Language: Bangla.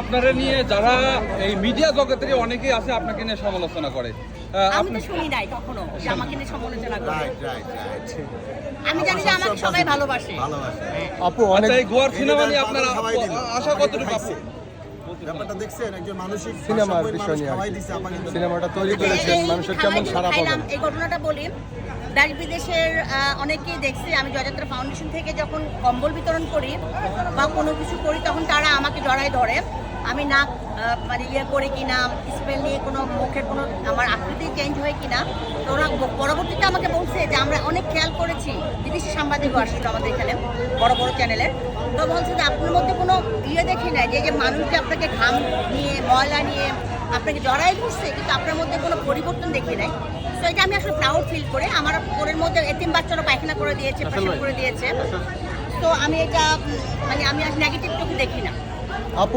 আপনারা নিয়ে যারা এই মিডিয়া জগতের অনেকেই আছে আপনাকে নিয়ে সমালোচনা করে। আমি তো শুনি নাই কখনো যে আমাকে নিয়ে সমালোচনা করে। রাইট রাইট রাইট আমি জানি যে আমাকে সবাই ভালোবাসে। ভালোবাসে। আপু অনেক আচ্ছা এই গোয়ার সিনেমা নিয়ে আপনারা আশা কতটুকু আপু? ব্যাপারটা দেখছেন একজন মানসিক সিনেমার বিষয় নিয়ে সিনেমাটা তৈরি করেছেন মানুষের কেমন সারা পাবেন এই ঘটনাটা বলি। দেশ বিদেশের অনেকেই দেখছি আমি জয়যাত্রা ফাউন্ডেশন থেকে যখন কম্বল বিতরণ করি বা কোনো কিছু করি তখন তারা আমাকে জড়ায় ধরে। আমি আহ, মানে ইয়ে করে কিনা স্মেল নিয়ে কোনো মুখের কোনো আমার আকৃতি চেঞ্জ হয় কিনা তো ওরা পরবর্তীতে আমাকে বলছে যে আমরা অনেক খেয়াল করেছি। বিদেশি সাংবাদিক আসছিল আমাদের এখানে বড় বড় চ্যানেলের তো বলছে যে আপনার মধ্যে কোনো ইয়ে দেখি নাই যে যে মানুষ যে আপনাকে ঘাম নিয়ে ময়লা নিয়ে আপনাকে জড়াই ধরছে কিন্তু আপনার মধ্যে কোনো পরিবর্তন দেখি নাই। তো এটা আমি আসলে প্রাউড ফিল করে। আমার ওরের মধ্যে এতিম বাচ্চারা পায়খানা করে দিয়েছে পেশাব করে দিয়েছে। তো আমি এটা মানে আমি নেগেটিভ চোখে দেখি না। আপু